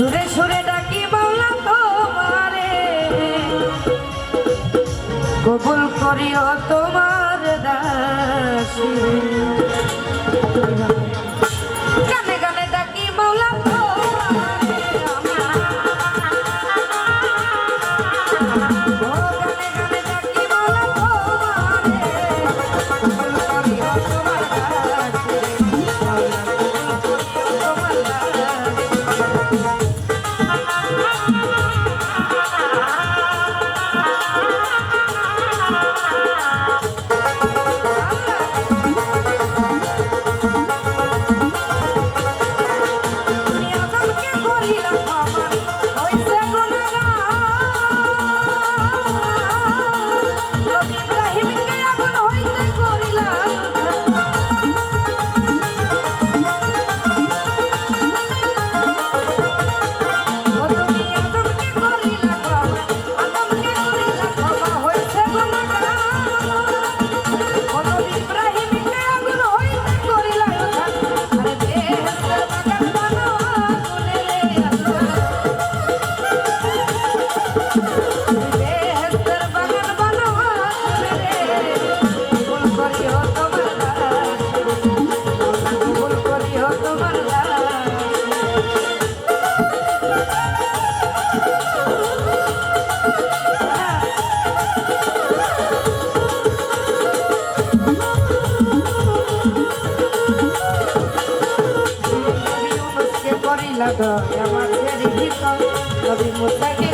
সুরে সুরে ডাকি বাউলা তোমারে কবুল করিও তোমার দাসী। গানে গানে ডাকি বাউলা Oh, লাগা আমার ভিতর কবি মোটাকে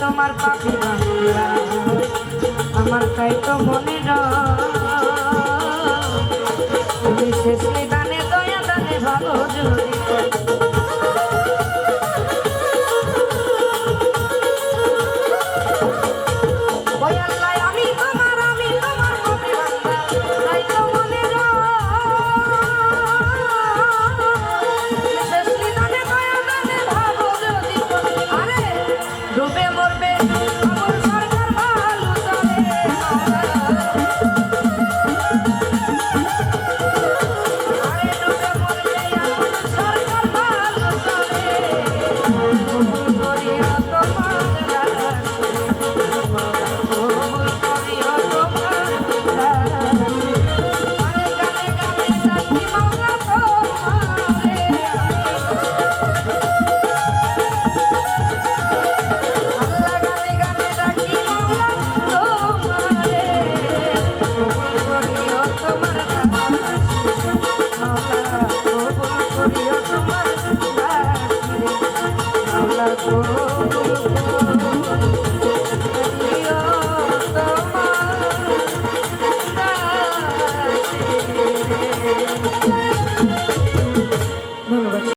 তোমার পাখি আমার তাই তো মনে রয় Oh,